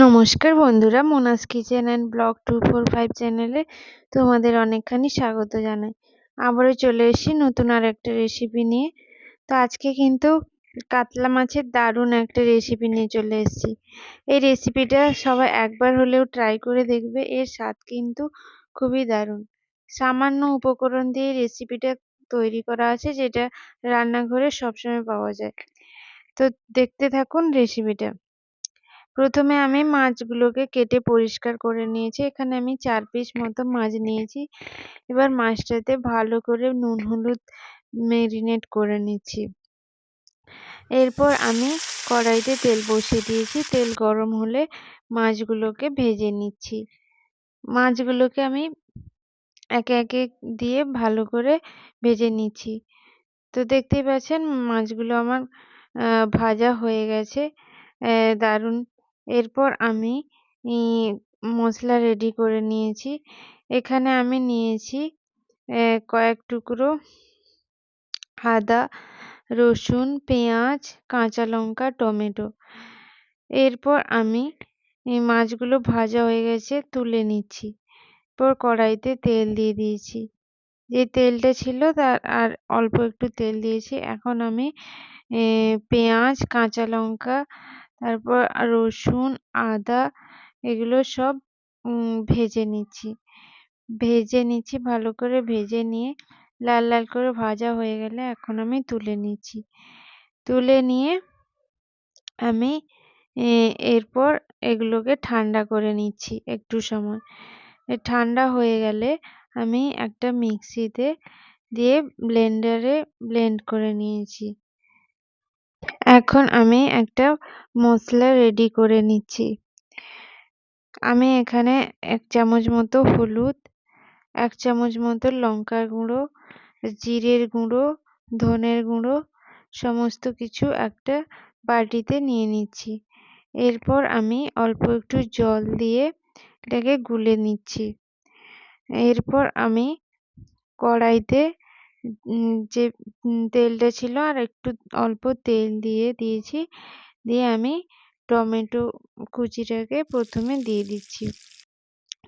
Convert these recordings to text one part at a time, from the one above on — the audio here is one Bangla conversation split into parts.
নমস্কার বন্ধুরা, Mona's kitchen and blog two four five চ্যানেলে তোমাদের অনেকখানি স্বাগত জানাই। আবারও চলে এসেছি নতুন আর একটা রেসিপি নিয়ে। তো আজকে কিন্তু কাতলা মাছের দারুণ একটা রেসিপি নিয়ে চলে এসেছি। এই রেসিপিটা সবাই একবার হলেও ট্রাই করে দেখবে, এর স্বাদ কিন্তু খুবই দারুণ। সামান্য উপকরণ দিয়ে রেসিপিটা তৈরি করা আছে, যেটা রান্নাঘরে সবসময় পাওয়া যায়। তো দেখতে থাকুন রেসিপিটা প্রথমে আমি মাছগুলোকে কেটে পরিষ্কার করে নিয়েছি। এখানে আমি চার পিস মতো মাছ নিয়েছি। এবার মাছটাতে ভালো করে নুন, হলুদ মেরিনেট করে নিচ্ছি। এরপর আমি কড়াইতে তেল বসিয়ে দিয়েছি। তেল গরম হলে মাছগুলোকে ভেজে নিচ্ছি। মাছগুলোকে আমি একে একে দিয়ে ভালো করে ভেজে নিচ্ছি। তো দেখতেই পাচ্ছেন মাছগুলো আমার ভাজা হয়ে গেছে। দারুণ এরপর আমি মশলা রেডি করে নিয়েছি। এখানে আমি নিয়েছি কয়েক টুকরো আদা, রসুন, পেঁয়াজ, কাঁচা লঙ্কা, টমেটো। এরপর আমি, এই মাছগুলো ভাজা হয়ে গেছে, তুলে নিচ্ছি। এরপর কড়াইতে তেল দিয়ে দিয়েছি। যে তেলটা ছিল তার, আর অল্প একটু তেল দিয়েছি। এখন আমি পেঁয়াজ, কাঁচা লঙ্কা তারপর রসুন, আদা এগুলো সব ভেজে নিচ্ছি। ভেজে নিচ্ছি, ভালো করে ভেজে নিয়ে লাল লাল করে ভাজা হয়ে গেলে এখন আমি তুলে নিচ্ছি। তুলে নিয়ে আমি এরপর এগুলোকে ঠান্ডা করে নিচ্ছি একটু সময়। ঠান্ডা হয়ে গেলে আমি একটা মিক্সিতে দিয়ে ব্লেন্ডারে ব্লেন্ড করে নিয়েছি। এখন আমি একটা মশলা রেডি করে নিচ্ছি। আমি এখানে এক চামচ মতো হলুদ, এক চামচ মতো লঙ্কার গুঁড়ো, জিরের গুঁড়ো, ধনের গুঁড়ো, সমস্ত কিছু একটা বাটিতে নিয়ে নিচ্ছি। এরপর আমি অল্প একটু জল দিয়ে এটাকে গুলে নিচ্ছি। এরপর আমি কড়াইতে যে তেলটা ছিল আর একটু অল্প তেল দিয়ে দিয়েছি। দিয়ে আমি টমেটো কুচিটাকে প্রথমে দিয়ে দিচ্ছি।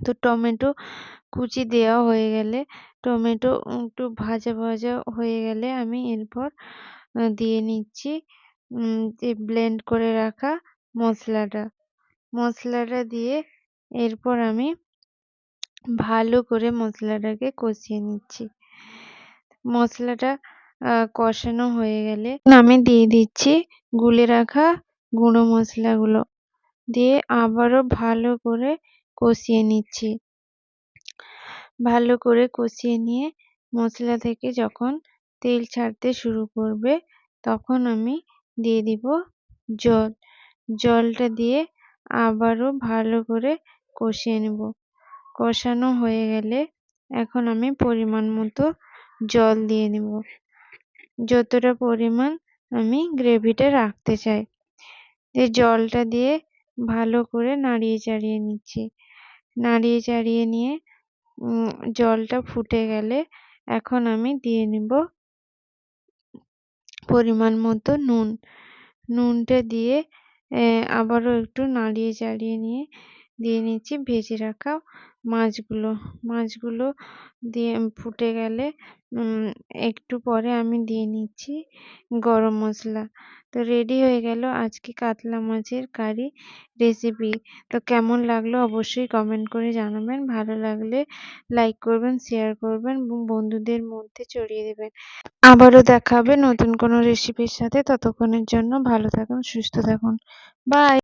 তো টমেটো কুচি দেওয়া হয়ে গেলে, টমেটো একটু ভাজা ভাজা হয়ে গেলে আমি এরপর দিয়ে নিচ্ছি যে ব্লেন্ড করে রাখা মশলাটা মশলাটা দিয়ে এরপর আমি ভালো করে মশলাটাকে কষিয়ে নিচ্ছি। মশলাটা কষানো হয়ে গেলে আমি দিয়ে দিচ্ছি গুলে রাখা গুঁড়ো মশলাগুলো। দিয়ে আবারও ভালো করে কষিয়ে নিচ্ছি। ভালো করে কষিয়ে নিয়ে মশলা থেকে যখন তেল ছাড়তে শুরু করবে তখন আমি দিয়ে দিব জল। জলটা দিয়ে আবারও ভালো করে কষিয়ে নেব। কষানো হয়ে গেলে এখন আমি পরিমাণ মতো জল দিয়ে নেব। যতটা পরিমাণ আমি গ্রেভিটা রাখতে চাই। এই জলটা দিয়ে ভালো করে নাড়িয়ে চাড়িয়ে নিচ্ছি। নাড়িয়ে চাড়িয়ে নিয়ে জলটা ফুটে গেলে এখন আমি দিয়ে নেব পরিমাণ মতো নুন। নুনটা দিয়ে আবারও একটু নাড়িয়ে চাড়িয়ে নিয়ে দিয়ে নিচ্ছি ভেজে রাখা মাছগুলো। মাছগুলো দিয়ে ফুটে গেলে একটু পরে আমি দিয়ে নিচ্ছি গরম মশলা। তো রেডি হয়ে গেল আজকে কাতলা মাছের কারি রেসিপি তো কেমন লাগল অবশ্যই কমেন্ট করে জানাবেন। ভালো লাগলে লাইক করবেন শেয়ার করবেন এবং বন্ধুদের মধ্যে ছড়িয়ে দেবেন। আবারও দেখা হবে নতুন কোনো রেসিপির সাথে। ততক্ষণের জন্য ভালো থাকুন, সুস্থ থাকুন। বাই